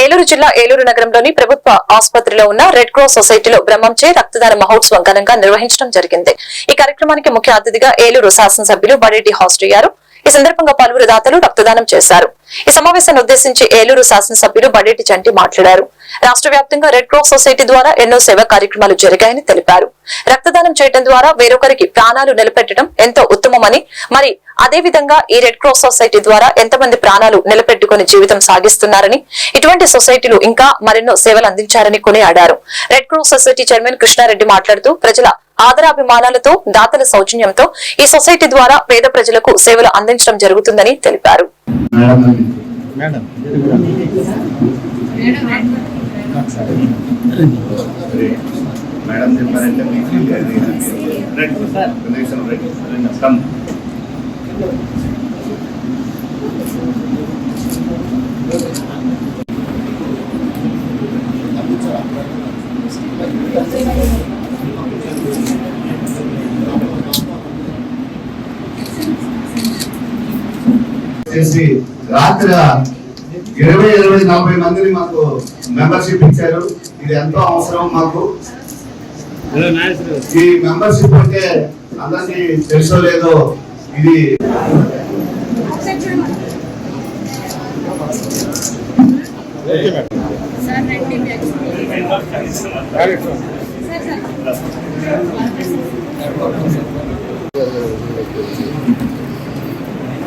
ఏలూరు జిల్లా ఏలూరు నగరంలోని ప్రభుత్వ ఆసుపత్రిలో ఉన్న రెడ్ క్రాస్ సొసైటీలో బ్రహ్మంచే రక్తదాన మహోత్సవం ఘనంగా నిర్వహించడం జరిగింది. ఈ కార్యక్రమానికి ముఖ్య అతిథిగా ఏలూరు శాసనసభ్యులు బడేటి హాస్ట్ అయ్యారు. ఈ సందర్భంగా పలువురు దాతలు రక్తదానం చేశారు. ఈ సమావేశాన్ని ఉద్దేశించి ఏలూరు శాసనసభ్యులు బడేటి చంటి మాట్లాడారు. రాష్ట్ర వ్యాప్తంగా రెడ్ క్రాస్ సొసైటీ ద్వారా ఎన్నో సేవా కార్యక్రమాలు జరిగాయని తెలిపారు. రక్తదానం చేయడం ద్వారా వేరొకరికి ప్రాణాలు నిలబెట్టడం ఎంతో ఉత్తమమని మరి అదే విధంగా ఈ రెడ్ క్రాస్ సొసైటీ ద్వారా ఎంతమంది ప్రాణాలు నిలబెట్టుకుని జీవితం సాగిస్తున్నారని ఇటువంటి సొసైటీలు ఇంకా మరెన్నో సేవలు అందించారని కొనియాడారు. Red cross society chairman Krishna Reddy మాట్లాడుతూ ప్రజల ఆదరాభిమానాలతో దాతల సౌజన్యంతో ఈ సొసైటీ ద్వారా పేద ప్రజలకు సేవలు అందించడం జరుగుతుందని తెలిపారు. మేడం చెప్పారంటే మీకు రెడ్ రెడ్ కమ్ రాత్రి ఇరవై ఇరవై నలభై మందిని మాకు మెంబర్షిప్ ఇచ్చారు. ఇది ఎంతో అవసరం మాకు. ఈ మెంబర్షిప్ అంటే అందరికీ తెలుసో లేదో ఇది. ఓకే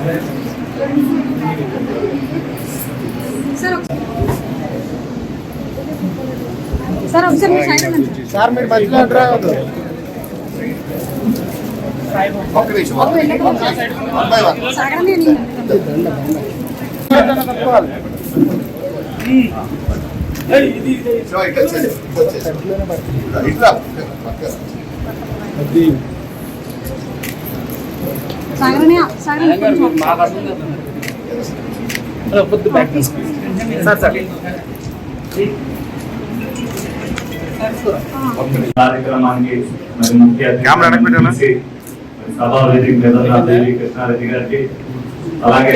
మేడం సార్ ఒకసారి మీ సైడ్ ఉండండి సార్ మీరు మధ్యలో ఎంటర్ అవ్వద్దు ఒక్క నిమిషం ఒక్క నిమిషం. One by one. సాగండి నేను తప్పుకోవాలి సో ఇట్లా వచ్చేసి, ఇట్లా వచ్చేసి. ఇట్లా పక్క. అది సాగండి సాగండి కొంచెం సార్ సార్ కార్యక్రమానికి మరి ముఖ్య సభా వేదిక రాజేవి కృష్ణారెడ్డి గారికి అలాగే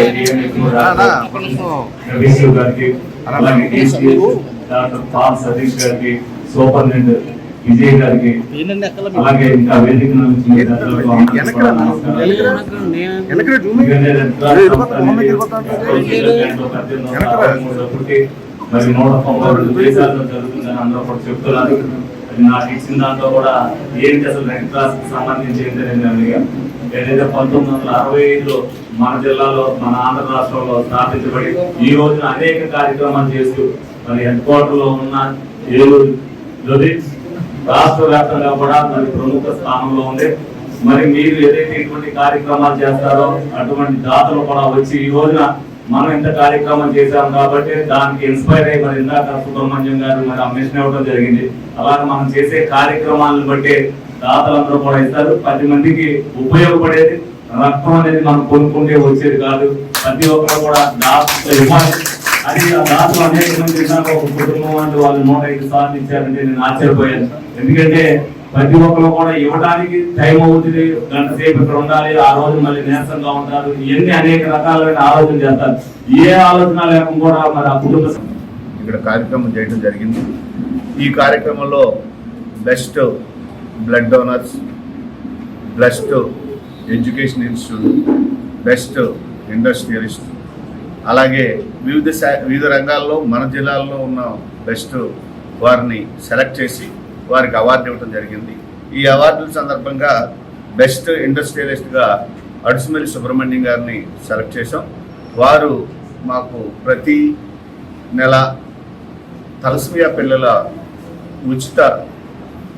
రవీంద్ర గారికి అలాగే డాక్టర్ పాల్ సతీష్ గారికి సూపరింటెండెంట్ విజయ్ గారికి అలాగే ఇంకా వేదిక నుంచి మరి నూట తొంభై రెండు దేశాల్లో జరుగుతుందని అందరూ కూడా చెప్తున్నారు నాకు ఇచ్చిన దాంట్లో కూడా ఏంటి అసలు రెడ్ క్రాస్కి సంబంధించి ఏంటి నేను అడిగాను. ఏదైతే పంతొమ్మిది వందల అరవై ఐదులో మన జిల్లాలో మన ఆంధ్ర రాష్ట్రంలో స్థాపించబడి ఈ రోజున అనేక కార్యక్రమాలు చేస్తూ మరి హెడ్ క్వార్టర్లో ఉన్న ఏలూరు రాష్ట్ర వ్యాప్తంగా కూడా మరి ప్రముఖ స్థానంలో ఉంది మరి మీరు ఏదైతే ఇటువంటి కార్యక్రమాలు చేస్తారో అటువంటి దాతలు కూడా వచ్చి ఈ రోజున మనం ఇంత కార్యక్రమం చేశాం కాబట్టి దానికి ఇన్స్పైర్ అయ్యి మరి ఇందాక సుబ్రహ్మణ్యం గారు మరి అమ్మేషన్ ఇవ్వడం జరిగింది. అలాగే మనం చేసే కార్యక్రమాలను బట్టి దాతలందరూ కూడా ఇస్తారు. పది మందికి ఉపయోగపడేది రక్తం అనేది మనం కొనుక్కుంటే వచ్చేది కాదు. ప్రతి ఒక్కరు కూడా దాతలు ఇవ్వాలి. అది ఆ దాతలు అనేక మంది ఒక కుటుంబం అంటే వాళ్ళు నూట ఐదు సార్లు ఇచ్చారంటే నేను ఆశ్చర్యపోయాను. ఎందుకంటే ప్రతి ఒక్కరు కూడా ఇవ్వడానికి టైం అవుతుంది. గంట సేపు ఇక్కడ ఉండాలి ఆ రోజు మళ్ళీ నీరసంగా ఉంటారు ఇవన్నీ అనేక రకాలైన ఆలోచన చేస్తారు. ఏ ఆలోచన లేకుండా కూడా మరి ఆ కుటుంబ ఇక్కడ కార్యక్రమం చేయడం జరిగింది. ఈ కార్యక్రమంలో best blood donors best education institute best industrialist అలాగే వివిధ శా- వివిధ రంగాల్లో మన జిల్లాల్లో ఉన్న బెస్ట్ వారిని సెలెక్ట్ చేసి వారికి అవార్డు ఇవ్వడం జరిగింది. ఈ అవార్డుల సందర్భంగా బెస్ట్ ఇండస్ట్రియలిస్ట్గా అడుసుమల్లి సుబ్రహ్మణ్యం గారిని సెలెక్ట్ చేశాం. వారు మాకు ప్రతి నెల తలసిమియా పిల్లల ఉచిత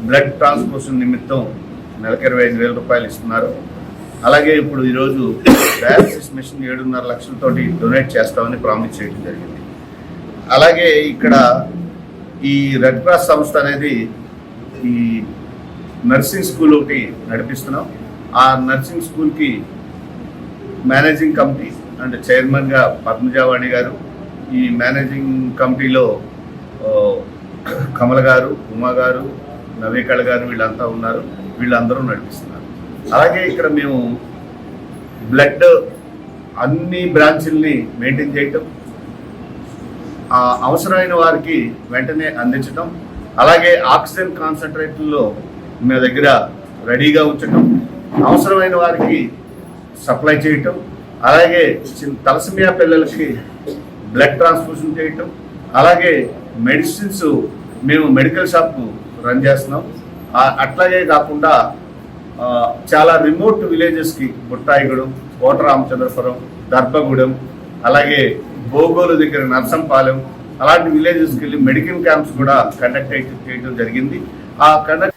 బ్లడ్ ట్రాన్స్ఫ్యూషన్ నిమిత్తం నెలకు ఇరవై ఐదు వేల రూపాయలు ఇస్తున్నారు. అలాగే ఇప్పుడు ఈరోజు డయాలసిస్ మిషన్ ఏడున్నర లక్షలతోటి డొనేట్ చేస్తామని ప్రామిస్ చేయడం జరిగింది. అలాగే ఇక్కడ ఈ రెడ్ క్రాస్ సంస్థ అనేది ఈ నర్సింగ్ స్కూల్ ఒకటి నడిపిస్తున్నాం. ఆ నర్సింగ్ స్కూల్కి మేనేజింగ్ కమిటీ అండ్ చైర్మన్గా పద్మజావాణి గారు ఈ మేనేజింగ్ కమిటీలో కమల్ కమల గారు ఉమా గారు నవేకళ గారు వీళ్ళంతా ఉన్నారు. వీళ్ళందరూ నడిపిస్తున్నారు. అలాగే ఇక్కడ మేము బ్లడ్ అన్ని బ్రాంచుల్ని మెయింటైన్ చేయటం అవసరమైన వారికి వెంటనే అందించడం అలాగే ఆక్సిజన్ కాన్సన్ట్రేటర్లో మీ దగ్గర రెడీగా ఉంచటం అవసరమైన వారికి సప్లై చేయటం అలాగే చిన్న తలసమియా పిల్లలకి బ్లడ్ ట్రాన్స్ఫ్యూషన్ చేయటం అలాగే మెడిసిన్స్ మేము మెడికల్ షాప్ రన్ చేస్తున్నాం. అట్లాగే కాకుండా చాలా రిమోట్ విలేజెస్కి బుట్టాయిగూడెం కోట రామచంద్రపురం దర్భగూడెం అలాగే భోగోలు దగ్గర నర్సంపాలెం అలాంటి విలేజెస్కి వెళ్ళి మెడికల్ క్యాంప్స్ కూడా కండక్ట్ చేయడం జరిగింది. ఆ కండక్ట్